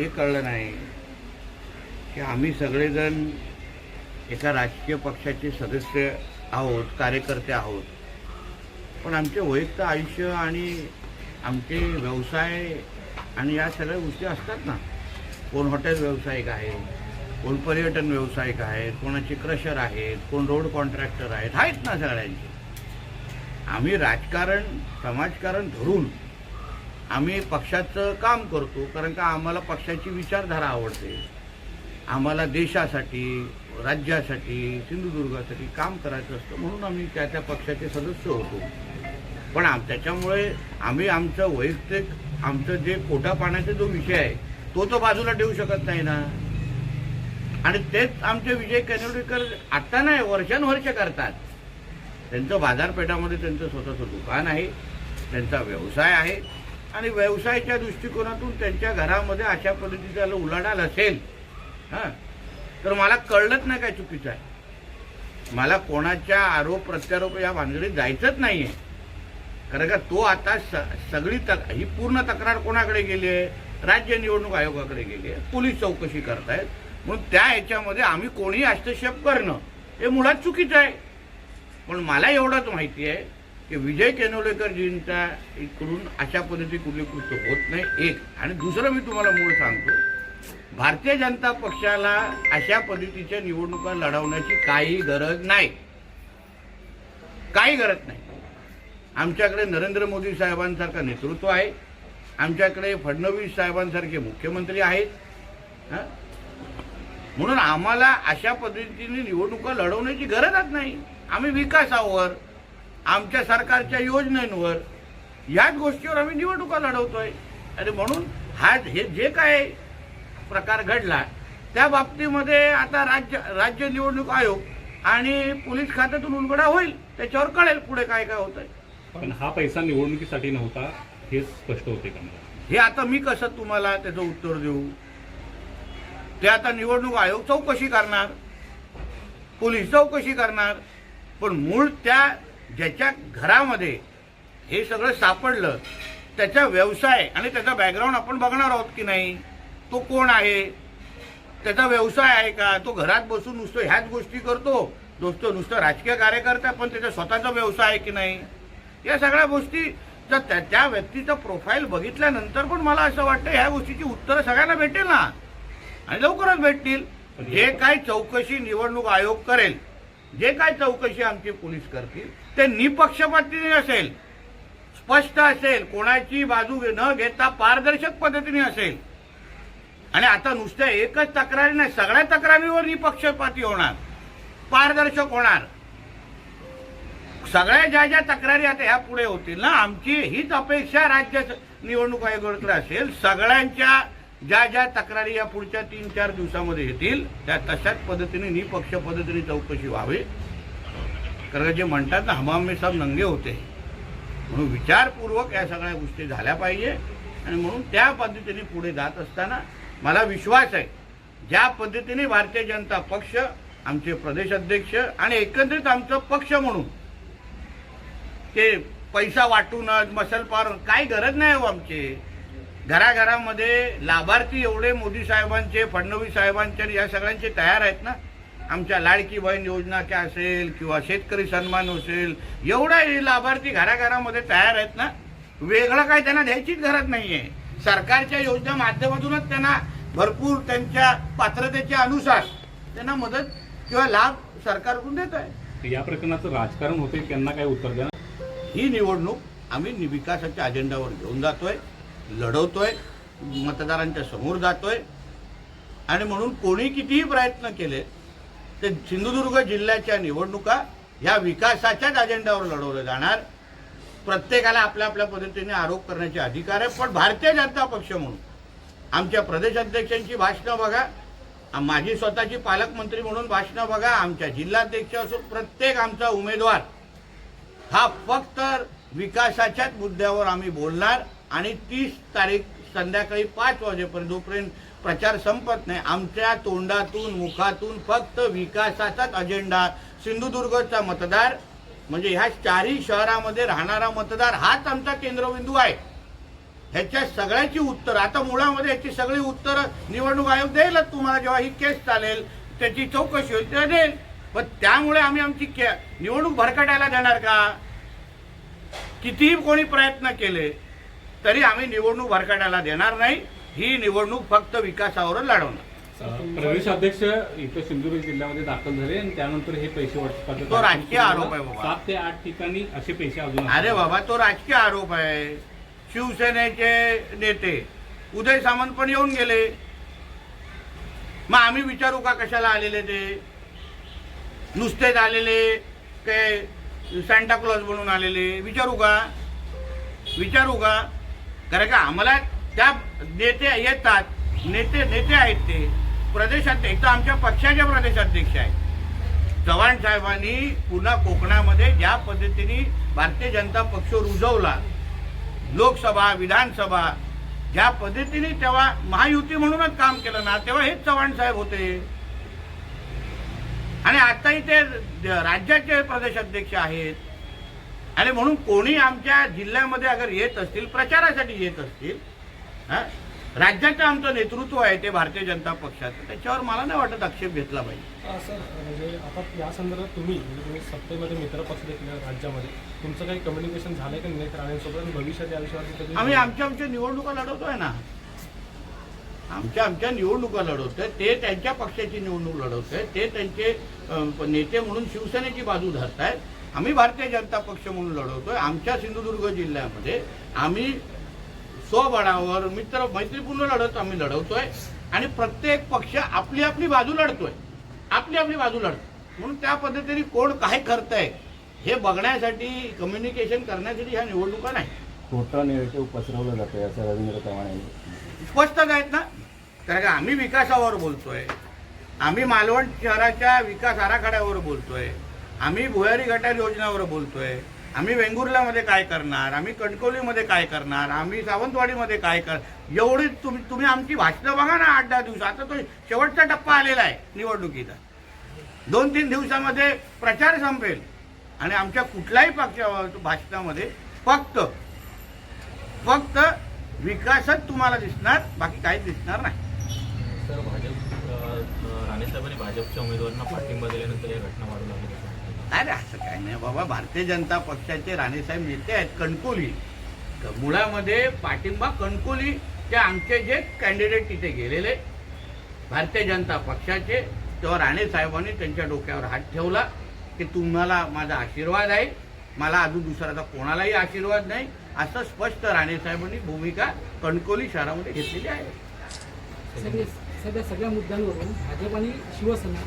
हे कळलं नाही की आम्ही सगळेजण एका राजकीय पक्षाचे सदस्य आहोत कार्यकर्ते आहोत. पण आमचे वैयक्तिक आयुष्य आणि आमचे व्यवसाय आणि या सगळ्या गोष्टी असतात ना. कोण हॉटेल व्यावसायिक आहे कोण पर्यटन व्यावसायिक आहेत कोणाचे क्रशर आहेत कोण रोड कॉन्ट्रॅक्टर आहेत आहेत ना सगळ्यांचे. आम्ही राजकारण समाजकारण धरून आम्ही पक्षाचं काम करतो कारण का आम्हाला पक्षाची विचारधारा आवडते. आम्हाला देशासाठी राज्यासाठी सिंधुदुर्गासाठी काम करायचं असतं म्हणून आम्ही त्या त्या पक्षाचे सदस्य होतो. पण आम त्याच्यामुळे आम्ही आमचं वैयक्तिक आमचं जे पोटा पाण्याचा जो विषय आहे तो तो बाजूला ठेवू शकत नाही ना. आणि तेच आमचे विजय कनेवडीकर आत्ता नाही वर्षानुवर्ष करतात. त्यांचं बाजारपेठामध्ये त्यांचं स्वतःचं दुकान आहे त्यांचा व्यवसाय आहे. आणि व्यवसायाच्या दृष्टिकोनातून त्यांच्या घरामध्ये अशा पद्धतीचा उलाढाल असेल हां तर मला कळलंच नाही काय चुकीचं आहे. मला कोणाच्या आरोप प्रत्यारोप या भानगडीत जायचंच नाही आहे कारण का तो आता स सगळी तक ही पूर्ण तक्रार कोणाकडे गेली आहे? राज्य निवडणूक आयोगाकडे गेली आहे. पोलीस चौकशी करतायत. म्हणून त्या ह्याच्यामध्ये आम्ही कोणीही हस्तक्षेप करणं हे मुळात चुकीचं आहे. पण मला एवढंच माहिती आहे की विजय केनवलेकरजींच्या इकडून अशा पद्धती कुठली कृत्य होत नाही. एक. आणि दुसरं मी तुम्हाला मूळ सांगतो भारतीय जनता पक्षाला अशा पद्धतीच्या निवडणुका लढवण्याची काही गरज नाही. काही गरज नाही. आमच्याकडे नरेंद्र मोदी साहेबांसारखं नेतृत्व आहे. आमच्याकडे फडणवीस साहेबांसारखे मुख्यमंत्री आहेत. म्हणून आम्हाला अशा पद्धतीने निवडणुका लढवण्याची गरजच नाही. आम्ही विकासावर आमच्या सरकारच्या योजनांवर याच गोष्टीवर आम्ही निवडणुका लढवतोय. आणि म्हणून हा हे जे काय प्रकार घडला त्या बाबतीमध्ये आता राज्य राज्य निवडणूक आयोग आणि पोलीस खात्यातून उलगडा होईल त्याच्यावर कळेल पुढे काय काय होत आहे पण हा पैसा निवडणुकीसाठी नव्हता हे स्पष्ट होते का? मला हे आता मी कसं तुम्हाला त्याचं उत्तर देऊ? ते आता निवडणूक आयोग चौकशी करणार पोलीस चौकशी करणार पण मूळ त्या ज्याच्या घरामध्ये हे सगळं सापडलं त्याचा व्यवसाय आणि त्याचा बॅकग्राऊंड आपण बघणार आहोत की नाही तो कोण आहे त्याचा व्यवसाय आहे का तो घरात बसून नुसतं ह्याच गोष्टी करतो दोस्तो नुसतं राजकीय कार्यकर्ता पण त्याचा स्वतःचा व्यवसाय आहे की नाही? या सगळ्या गोष्टी जर त्या त्या व्यक्तीचं प्रोफाईल बघितल्यानंतर पण मला असं वाटतं ह्या गोष्टीची उत्तरं सगळ्यांना भेटेल ना? आणि लवकरच भेटतील. जे काय चौकशी निवडणूक आयोग करेल? जे काय चौकशी आमची पोलीस करतील ते निपक्षपातीने असेल स्पष्ट असेल कोणाची बाजू न घेता पारदर्शक पद्धतीने असेल. आणि आता नुसत्या एकच तक्रारी नाही सगळ्या तक्रारीवर निपक्षपाती होणार पारदर्शक होणार. सगळ्या ज्या ज्या तक्रारी आता ह्या पुढे होतील ना आमची हीच अपेक्षा राज्य निवडणूक आयोगाकडे असेल सगळ्यांच्या ज्या ज्या तक्रारी या पुढच्या तीन चार दिवसामध्ये येतील त्या तशाच पद्धतीने निपक्ष पद्धतीने चौकशी व्हावी. कारण जे म्हणतात ना हमामे साहेब नंगे होते. म्हणून विचारपूर्वक या सगळ्या गोष्टी झाल्या पाहिजे. आणि म्हणून त्या पद्धतीने पुढे जात असताना मला विश्वास आहे ज्या पद्धतीने भारतीय जनता पक्ष आमचे प्रदेश अध्यक्ष आणि एकंदरीत आमचं पक्ष म्हणून ते पैसा वाटून मसल पार काही गरज नाही हो आमची. घराघरामध्ये लाभार्थी एवढे मोदी साहेबांचे फडणवीस साहेबांचे या सगळ्यांचे तयार आहेत ना? आमच्या लाडकी बहीण योजना काय असेल किंवा शेतकरी सन्मान असेल एवढा हे लाभार्थी घराघरामध्ये तयार आहेत ना? वेगळं काय त्यांना द्यायचीच गरज नाहीये. सरकारच्या योजना माध्यमातूनच त्यांना भरपूर त्यांच्या पात्रतेच्या अनुसार त्यांना मदत किंवा लाभ सरकारकडून देत आहे या प्रकरणाचं राजकारण होते त्यांना काय उत्तर द्या ही निवडणूक आम्ही विकासाच्या अजेंडावर घेऊन जातोय. लढवतोय मतदारांच्या समोर जातोय. आणि म्हणून कोणी कितीही प्रयत्न केले ते सिंधुदुर्ग जिल्ह्याच्या निवडणुका ह्या विकासाच्याच अजेंड्यावर लढवल्या जाणार. प्रत्येकाला आपल्या आपल्या पद्धतीने आरोप करण्याचे अधिकार आहे पण भारतीय जनता पक्ष म्हणून आमच्या प्रदेश अध्यक्षांची भाषणं बघा. माझी स्वतःची पालकमंत्री म्हणून भाषणं बघा. आमच्या जिल्हाध्यक्ष असो प्रत्येक आमचा उमेदवार हा फक्त विकासाच्याच मुद्द्यावर आम्ही बोलणार. आणि तीस तारीख संध्याकाळी पाच वाजेपर्यंत जोपर्यंत प्रचार संपत नाही आमच्या तोंडातून मुखातून फक्त विकासाचाच अजेंडा सिंधुदुर्गचा मतदार म्हणजे ह्या चारही शहरामध्ये राहणारा मतदार हाच आमचा केंद्रबिंदू आहे. ह्याच्या सगळ्याची उत्तर आता मुळामध्ये ह्याची सगळी उत्तर निवडणूक आयोग देईलच तुम्हाला जेव्हा ही केस चालेल त्याची चौकशी होईल तेव्हा देईल. पण त्यामुळे आम्ही आमची के- निवडणूक भरकटायला देणार का? कितीही कोणी प्रयत्न केले तरी आम्ही निवडणूक भरकटायला देणार नाही. ही निवडणूक फक्त विकासावरच लढवणार. प्रदेश अध्यक्ष इथं सिंधुदुर्ग जिल्ह्यामध्ये दाखल झाले आणि त्यानंतर हे पैसे वाटपाचे तो राजकीय आरोप आहे बाबा. सात ते आठ ठिकाणी असे पैसे अजून अरे बाबा तो राजकीय आरोप आहे. शिवसेनेचे नेते उदय सामंत पण येऊन गेले. मग आम्ही विचारू का कशाला आलेले ते? नुसतेच आलेले काय सांता क्लॉज बनून आलेले. विचारू का? विचारू का? कारण का आम्हाला त्या नेते येतात नेते नेते आहेत ते. प्रदेशाध्यक्ष तर आमच्या पक्षाचे प्रदेशाध्यक्ष आहेत. चव्हाण साहेबांनी पुन्हा कोकणामध्ये ज्या पद्धतीने भारतीय जनता पक्ष रुजवला लोकसभा विधानसभा ज्या पद्धतीने तेव्हा महायुती म्हणूनच काम केलं ना तेव्हा हेच चव्हाण साहेब होते. आणि आताही ते राज्याचे प्रदेशाध्यक्ष आहेत. आणि म्हणून कोणी आमच्या जिल्ह्यामध्ये अगर येत असतील प्रचारासाठी येत असतील हा, राज्याचं आमचं नेतृत्व आहे ते भारतीय जनता पक्षाचं त्याच्यावर मला नाही वाटत आक्षेप घेतला पाहिजे. सर म्हणजे आता या संदर्भात तुम्ही म्हणजे तुम्ही सत्तेमध्ये मित्रपक्ष देखील आहे राज्यामध्ये तुमचं काही कम्युनिकेशन झालंय का निलेश राणेंसोबत? भविष्यात या विषयावरती कधी आम्ही आमच्या आमच्या निवडणुका लढवतोय ना. आमच्या आमच्या निवडणुका लढवतोय ते त्यांच्या पक्षाची निवडणूक लढवतोय ते त्यांचे नेते म्हणून शिवसेनेची बाजू धरतायत. आम्ही भारतीय जनता पक्ष म्हणून लढवतोय. आमच्या सिंधुदुर्ग जिल्ह्यामध्ये आम्ही स्वबळावर मित्र मैत्रीपूर्ण लढत आम्ही लढवतोय आणि प्रत्येक पक्ष आपली आपली बाजू लढतोय. आपली आपली बाजू लढतो म्हणून त्या पद्धतीने कोण काय करतंय हे बघण्यासाठी कम्युनिकेशन करण्यासाठी ह्या निवडणुका नाही. खोटं निगेटिव्ह पसरवलं जातं असं रवींद्र चव्हाण स्पष्टच आहेत ना? कारण का आम्ही विकासावर बोलतोय. आम्ही मालवण शहराच्या विकास आराखड्यावर बोलतोय. आम्ही भुयारी गटार योजनावर बोलतोय. आम्ही वेंगुर्ल्यामध्ये काय करणार? आम्ही कणकवलीमध्ये काय करणार? आम्ही सावंतवाडीमध्ये काय कर? एवढी तुम्ही तुम्ही आमची भाषणं बघा ना आठ दहा दिवस. आता तो शेवटचा टप्पा आलेला आहे निवडणुकीचा. दोन तीन दिवसामध्ये प्रचार संपेल. आणि आमच्या कुठल्याही पक्ष भाषणामध्ये फक्त फक्त विकासच तुम्हाला दिसणार बाकी काहीच दिसणार नाही. सर भाजप राणेसाहेबांनी भाजपच्या उमेदवारांना पाठिंबा दिल्यानंतर या घटना वाढू अरे असं काय नाही बाबा भारतीय जनता पक्षाचे राणेसाहेब नेते आहेत कणकोली. मुळामध्ये पाठिंबा कणकोली ते आमचे जे कॅन्डिडेट तिथे गेलेले. भारतीय जनता पक्षाचे तेव्हा राणे साहेबांनी त्यांच्या डोक्यावर हात ठेवला की तुम्हाला माझा आशीर्वाद आहे. मला अजून दुसऱ्याचा कोणालाही आशीर्वाद नाही. असं स्पष्ट राणे साहेबांनी भूमिका कणकोली शहरामध्ये घेतलेली आहे. सगळे सध्या सगळ्या मुद्द्यांवरून भाजप आणि शिवसेना